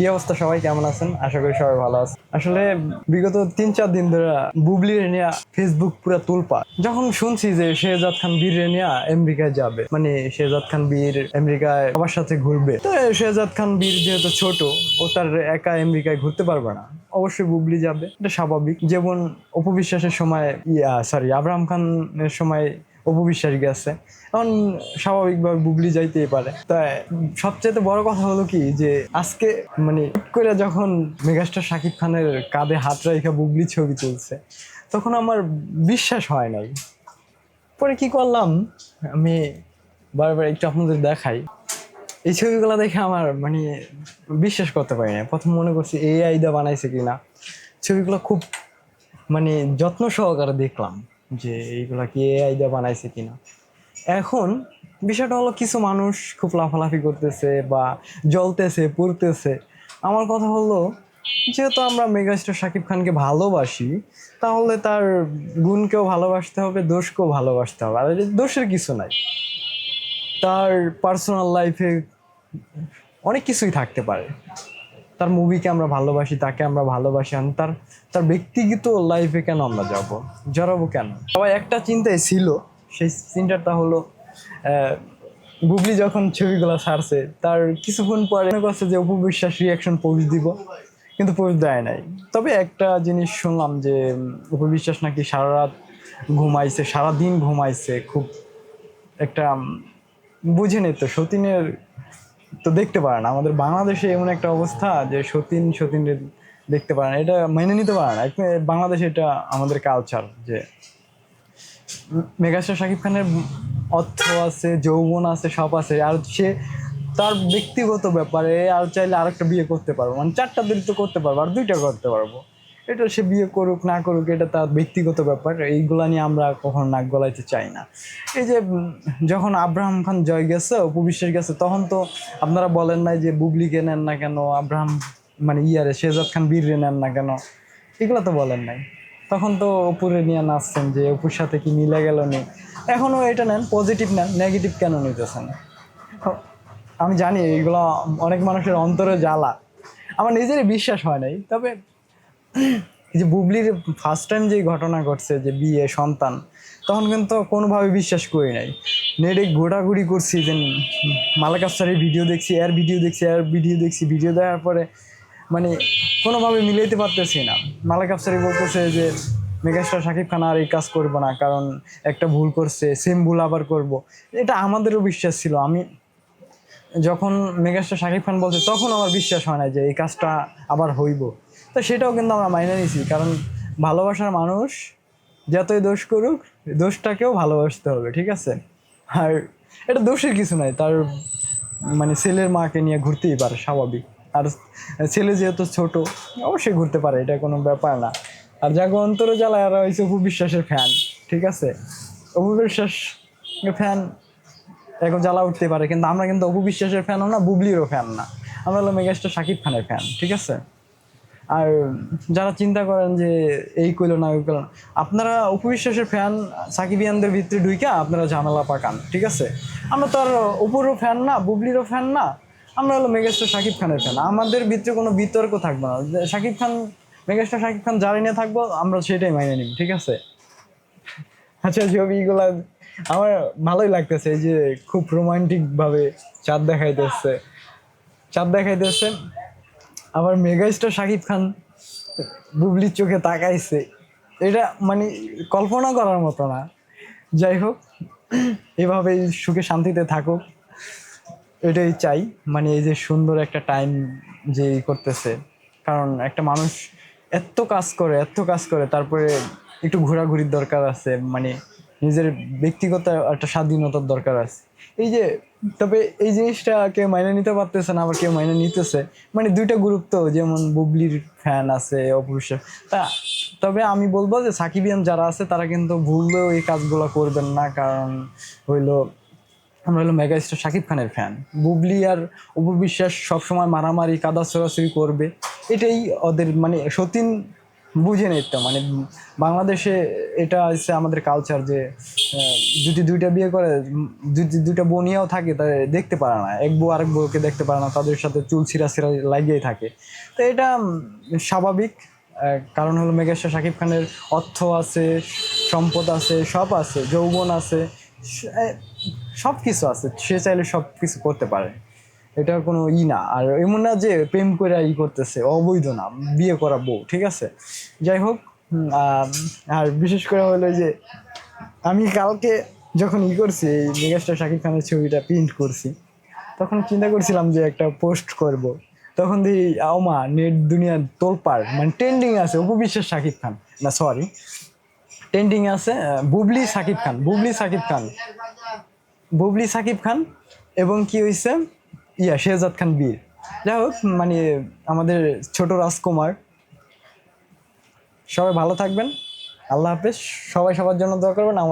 কি অবস্থা? সবাই কেমন আছেন? আশা করি সবাই ভালো আছে আসলে বিগত তিন চার দিন ধরে বুবলি রেনিয়া ফেসবুক পুরো তুলপা। যখন শুনছি যে শেহজাদ খান বীর রেনিয়া আমেরিকায় যাবে মানে শেহজাদ খান বীর আমেরিকায় সবার সাথে ঘুরবে, তো শেহজাদ খান বীর যেহেতু ছোট, ও তার একা আমেরিকায় ঘুরতে পারবে না। অবশ্যই বুবলি যাবে, এটা স্বাভাবিক। যেমন অপবিশ্বাসের সময়, ইয়া সরি আব্রাহাম খানের সময় অপবিশ্বাস গেছে। এখন স্বাভাবিকভাবে বুবলি যাইতেই পারে। তাই সবচেয়ে বড় কথা হলো কি যে, আজকে মানে করে যখন মেগাস্টার শাকিব খানের কাঁধে হাত রেখে বুবলি ছবি তুলছে, তখন আমার বিশ্বাস হয় নাই। পরে কি করলাম? আমি বারবার একটু আপনাদের দেখাই। এই ছবিগুলো দেখে আমার মানে বিশ্বাস করতে পারি না প্রথম মনে করছি এই আইদা বানাইছে কিনা। ছবিগুলো খুব মানে যত্ন সহকারে দেখলাম। যে এইগুলা কি এ আইদা বানাইছে কিনা। এখন বিষয়টা হলো কিছু মানুষ খুব লাফালাফি করতেছে বা জ্বলতেছে, পুড়তেছে। আমার কথা হলো, যেহেতু আমরা মেগাস্টার শাকিব খানকে ভালোবাসি, তাহলে তার গুণকেও ভালোবাসতে হবে, দোষকেও ভালোবাসতে হবে। আর দোষের কিছু নাই। তার পার্সোনাল লাইফে অনেক কিছুই থাকতে পারে। তার মুভিকে আমরা ভালোবাসি, তাকে আমরা ভালোবাসি আর তার তার ব্যক্তিগত লাইফে কেন আমরা যাব? জড়াবো কেন? সবাই একটা চিন্তায় ছিল, সেই চিন্তাটা হলো বুবলি যখন ছবিগুলো ছাড়ছে, তার কিছুক্ষণ পরে মনে করছে যে উপবিশ্বাস রিয়াকশন পোস্ট দিব, কিন্তু পোস্ট দেয় নাই। তবে একটা জিনিস শুনলাম যে উপবিশ্বাস নাকি সারা রাত ঘুমাইছে, সারাদিন ঘুমাইছে, খুব একটা বুঝে বুঝেনি তো, সতীনের তো দেখতে পারে না আমাদের বাংলাদেশে এমন একটা অবস্থা যে সতীন সতীন দেখতে পারে না এটা মেনে নিতে পারে না বাংলাদেশে এটা আমাদের কালচার যে মেগাস্টার শাকিব খানের অর্থ আছে, যৌবন আছে, সব আছে, আর সে তার ব্যক্তিগত ব্যাপারে আর চাইলে আরেকটা বিয়ে করতে পারব। মানে চারটা দিন তো করতে পারব, আর দুইটা করতে পারব। এটা সে বিয়ে করুক, না করুক, এটা তার ব্যক্তিগত ব্যাপার। এইগুলা নিয়ে আমরা কখনো নাক গলাইতে চাই না। এই যে যখন আব্রাহাম খান জয় গেছে উপবিশ্বাস গেছে, তখন তো আপনারা বলেন নাই যে বুবলিকে নেন না কেন, আব্রাহাম মানে ইয়ারে শেহজাদ খান বীর নেন না কেন? এগুলো তো বলেন নাই। তখন তো অপুরে নিয়ে নাচছেন যে, অপুর সাথে কি মিলে গেল নি? এখনও এটা নেন পজিটিভ নেন নেগেটিভ কেন নিতেছেন? আমি জানি এইগুলো অনেক মানুষের অন্তরে জ্বালা। আমার নিজেরই বিশ্বাস হয় নাই, তবে যে বুবলির ফার্স্ট টাইম যে ঘটনা ঘটছে, যে বিয়ে, সন্তান, তখন কিন্তু কোনোভাবে বিশ্বাস করি নাই। নেটে ঘোরাঘুরি করছি, যে মালাক আফসারের ভিডিও দেখছি এর ভিডিও দেখছি এর ভিডিও দেখছি ভিডিও দেওয়ার পরে মানে কোনোভাবে মিলাইতে পারতেছি না। মালাক আফসারি বলতেছে যে, মেগাস্টার শাকিব খান আর এই কাজ করব না, কারণ একটা ভুল করছে সেম ভুল আবার করব। এটা আমাদেরও বিশ্বাস ছিল। আমি যখন মেগাস্টার শাকিব খান বলছে, তখন আমার বিশ্বাস হয় না যে এই কাজটা আবার হইব। তো সেটাও কিন্তু আমরা মাইনে নিছি কারণ ভালোবাসার মানুষ যতই দোষ করুক, দোষটাকেও ভালোবাসতে হবে, ঠিক আছে? আর এটা দোষের কিছু নাই, তার মানে ছেলের মাকে নিয়ে ঘুরতেই পারে, স্বাভাবিক। আর ছেলে যেহেতু ছোট, অবশ্যই ঘুরতে পারে, এটা কোনো ব্যাপার না। আর যাকে অন্তরে জ্বালায়, আর হয়েছে অপু বিশ্বাসের ফ্যান ঠিক আছে? অপু বিশ্বাস ফ্যান এখন জ্বালা উঠতে পারে, কিন্তু আমরা কিন্তু অপু বিশ্বাসের ফ্যানও না, বুবলিরও ফ্যান না। আমরা হলো মেগাস্টার শাকিব খানের ফ্যান ঠিক আছে? আর যারা চিন্তা করেন যে এই কইলো না ওই কইলো না, আপনারা অপু বিশ্বাসের ফ্যান সাকিবিয়ানদের ভিতরে ঢুইকা আপনারা ঝামেলা পাকান, ঠিক আছে? আমরা তো আর অপুরও ফ্যান না, বুবলিরও ফ্যান না, আমরা হলো মেগাস্টার শাকিব খানের ফ্যান আমাদের ভিতরে কোনো বিতর্ক থাকবে না। শাকিব খান, মেগাস্টার শাকিব খান যারা নিয়ে থাকব, আমরা সেটাই মাইনে নিব, ঠিক আছে? আচ্ছা ছবিগুলা আমার ভালোই লাগতেছে, এই যে খুব রোমান্টিক ভাবে চাঁদ দেখাইতেছে। চাঁদ দেখাইতেছে। আবার মেগাস্টার শাকিব খান বুবলির চোখে তাকাইছে। এটা মানে কল্পনা করার মতো না। যাই হোক এভাবে সুখে শান্তিতে থাকুক। এটাই চাই। মানে এই যে সুন্দর একটা টাইম যে করতেছে। কারণ একটা মানুষ এত কাজ করে, এত কাজ করে, তারপরে একটু ঘোরাঘুরির দরকার আছে। মানে নিজের ব্যক্তিগত একটা স্বাধীনতার দরকার আছে। এই যে তবে এই জিনিসটা কেউ মাইনে নিতে পারতেছে না, আবার কেউ মাইনে নিতেছে। মানে দুইটা গ্রুপ তো, যেমন বুবলির ফ্যান আছে অপুষ্য তা, তবে আমি বলব যে সাকিবিয়ান যারা আছে, তারা কিন্তু ভুললেও এই কাজগুলো করবেন না, কারণ হইল, আমরা হলো মেগাস্টার শাকিব খানের ফ্যান বুবলি আর অপু বিশ্বাস সবসময় মারামারি কাদা ছোড়াছুড়ি করবে। এটাই ওদের মানে সতীন বুঝে নিত মানে বাংলাদেশে এটা হচ্ছে আমাদের কালচার যে যদি দুইটা বিয়ে করে, যদি দুইটা বোনিয়াও থাকে তা দেখতে পারে না। এক বউ আরেক বউকে দেখতে পারে না, তাদের সাথে চুল ছিঁড়া ছিঁড়া লাগিয়েই থাকে। তো এটা স্বাভাবিক। কারণ হলো মেগাস্টার শাকিব খানের অর্থ আছে, সম্পদ আছে, সব আছে, যৌবন আছে সব কিছু আছে। সে চাইলে সব কিছু করতে পারে। এটা কোনো ই না। আর এমন না যে প্রেম করে ই করতেছে, অবৈধ না, বিয়ে করা বউ, ঠিক আছে? যাই হোক আর বিশেষ করে হলো যে আমি কালকে যখন ই করছি, এই মেগাস্টার শাকিব খানের ছবিটা প্রিন্ট করছি, তখন চিন্তা করছিলাম যে একটা পোস্ট করব। তখন দেখি আওমা নেট দুনিয়া তোলপার মানে ট্রেন্ডিং আছে উপবিশ্বাস শাকিব খান। না সরি ট্রেন্ডিং আছে বুবলি সাকিব খান, বুবলি সাকিব খান। বুবলি সাকিব খান, এবং কি হয়েছে ইয়া শেহজাদ খান বীর যাই হোক মানে আমাদের ছোট রাজকুমার। সবাই ভালো থাকবেন। আল্লাহ হাফেজ। সবাই সবার জন্য দোয়া করবেন। আমার